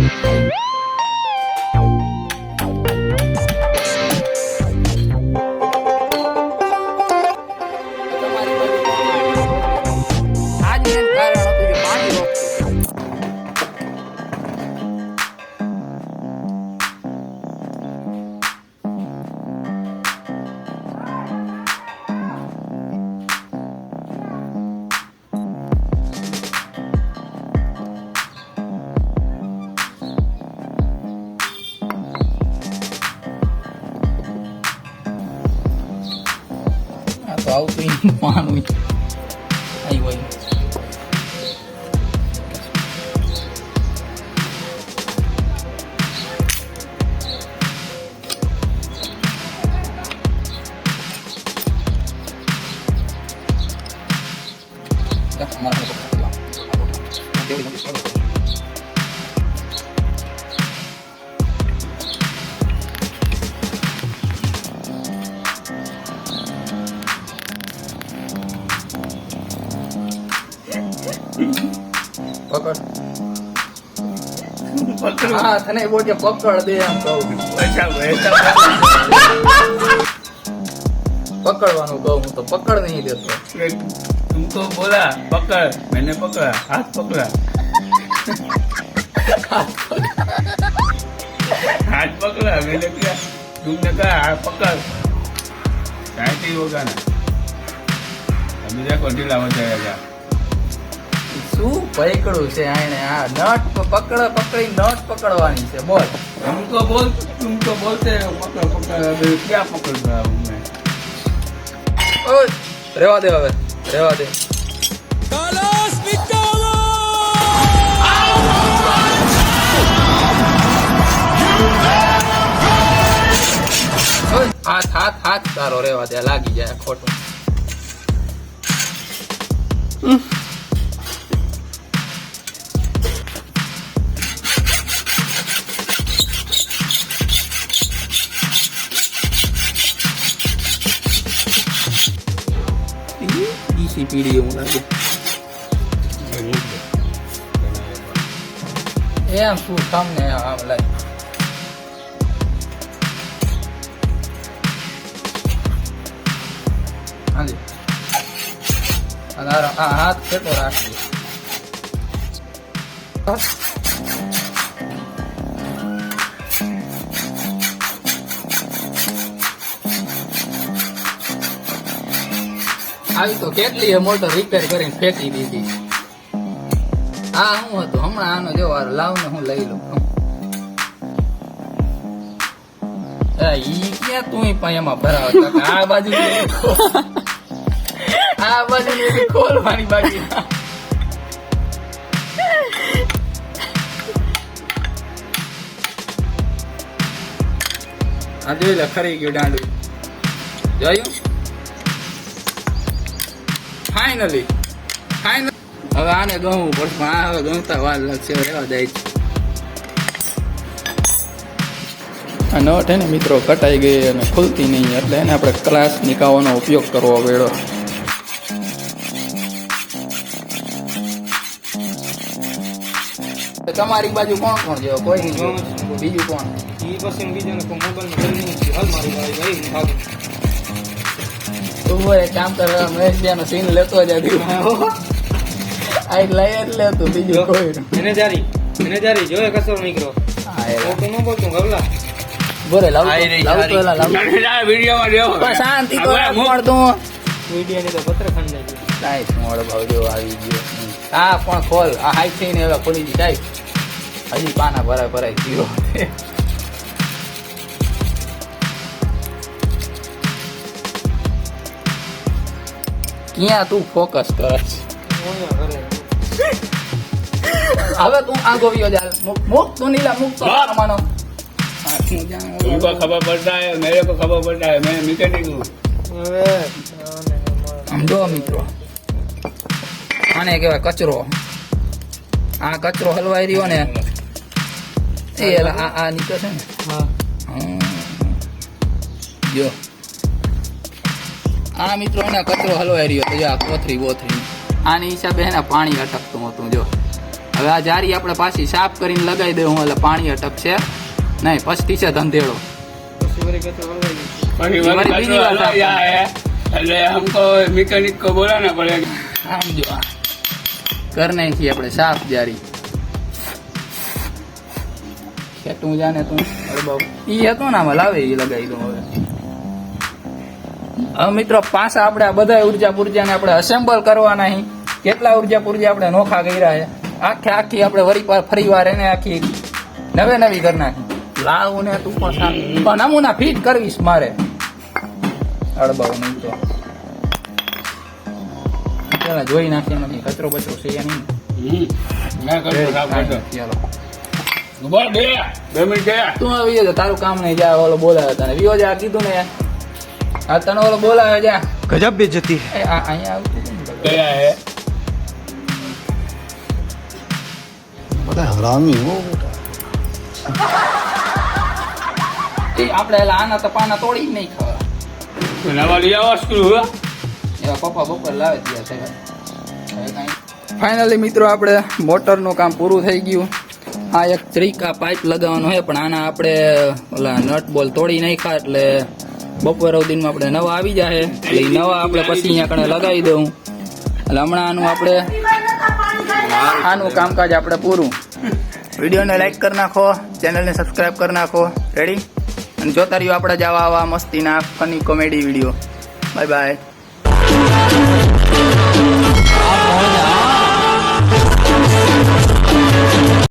તમારી આ તો આવતું ઈ પાણી આઈ પકડ. પકડવાનું કહું તો પકડ નહીં દેતો. તું તો બોલા પકડ. મને પકડા હાથ પકડા. હાથ પકડા મેને કહ્યા તું ને કહા હાથ પકડ. સાયટી વગાના તમે ત્યાં કોન્ટી લાવવા જાય શું પકડું છે આને આ? નટ પકડ પકડી નટ પકડવાની છે બોલ. હું તો બોલ હું તો બોલતે પકડ પકડ ક્યાં પકડવા મેં ઓ રેવા દે હવે રેવા દે. કાલાસ હાથ હાથ હાથ તારો રેવા દે લાગી જાય ખોટું. પીડી એવું લાગે એમ શું તમને આમ લાગે હાજી અને આ હાથ કેટલો રાખી આવી તો કેટલી મોટર રિપેર કરીને ફેંકી દીધી. આ હું હતું? હમણાં આનો જો વાર લાવને હું લઈ લઉં. ઈ ક્યાં તું પણ એમાં ભરાવ? આ બાજુ આ બાજુ ખોલવાની બાકી. આ જોઈ ખરી ગયું દાંડું ફાઇનલી ફાઇનલ હવે આને ગમવું પડશે પણ આ હવે ગમતા વાર લાગશે રહેવા દે. આ નટ હે ને મિત્રો કટાઈ ગઈ અને ખુલતી નહીં એટલે એને આપણે ક્લાસ નિકાવાનો ઉપયોગ કરવો પડ્યો. તમારી બાજુ કોણ કોણ જેવો કોઈ નહીં બીજું કોણ? ઈ પછી બીજાને મોબાઈલમાં હાલ મારી ભાઈ ભાઈ ભાગ તું કામ કરવા મહેશ નો સીન લેતો જ આ લઈ એટલે તું બીજું કોઈ. મેનેજારી મેનેજારી જોયે કસો નીકળો એ ઓકે નો બોલતું ગવલા બોરે લાવ લાવ તો લાવ વિડીયોમાં રહેવો પણ શાંતિ તો પણ તું. મીડિયા ની તો પત્ર ખંડાઈ ગયું નાઈસ મોડ ભાવ જેવો આવી ગયો. હા પણ ખોલ આ હાઈ થઈને હવે ખોલી દી સાહેબ હજી પાના ભરાય ભરાય ગયો ક્યાં તું ફોકસ કરે છે ઓયા ઘરે હવે તું આગો વિયો જા મુક મુક તું નીલા મુક તો બાપ. માનો तुमको खबर पड़ता है मेरे को खबर पड़ता है मैं मैकेनिक हूँ હવે આને અમારે આમ જો મિત્રો આને કહેવાય કચરો આ કચરો હલવાઈ રહ્યો ને એ એલા આ આ નીકળે છે ને હા હમ. જો આ મિત્રો એના કચરો હલવાઈ રહ્યો તો જો આ કોથરી બોથરી આની હિસાબે એના પાણી અટકતું હતું જો. હવે આ જારી આપણે પાછી સાફ કરીને લગાવી દઉં એટલે પાણી અટકશે નહીં. પસ્તી છે ધંધેડો. એટલે હમકો મિકેનિક આપણે સાફ જારી. ખેટું જાને તું. ઈ હતો ને લાવે એ લગાવી દઉં હવે. હવે મિત્રો પાછા આપણે આ બધા ઊર્જા પુર્જાને આપણે અસેમ્બલ કરવાના અહીં કેટલા ઊર્જા પુર્જા આપણે નોખા કર્યા છે આખે આખી આપણે વરી ફરી વાર એને આખી નવે નવી કરી નાખી. લાવ ને તું પણ પણ નમૂના ફીટ કરવીશ મારે. અડબાવ નહીં તો. પેલા જોઈ નાખીએ નથી કચરો બચરો છે નહીં. ચાલો બે મિનિટ. તું આવી તારું કામ નહીં જાય ઓલો બોલાવે તને. વિયો જા કીધું ને. આ તને બોલાવે જા. ગજબ બે જતી. એ આ અહીંયા આવતું ગયા હે? બધા હરામી હો એ આપણે આના તો તોડી જ નહીં ખવા નવા લઈ આવા સ્ક્રૂ એવા પપ્પા બપોર લાવે ત્યાં સાહેબ ફાઇનલી મિત્રો આપણે મોટરનું કામ પૂરું થઈ ગયું. આ એક ત્રીકા પાઇપ લગાવવાનો છે પણ આના આપણે ઓલા નટ બોલ તોડી નાખ્યા એટલે બપોર સુધીમાં આપણે નવા આવી જાય એટલે નવા આપણે પછી અહીંયા કણે લગાવી દઉં. એટલે હમણાં આનું આપણે આનું કામકાજ આપણે પૂરું. વિડીયોને લાઈક કરી નાખો, ચેનલને સબસ્ક્રાઈબ કરી નાખો. રેડી અને જોતા રહ્યો આપણે જવા આવા મસ્તીના funny comedy video. Bye bye.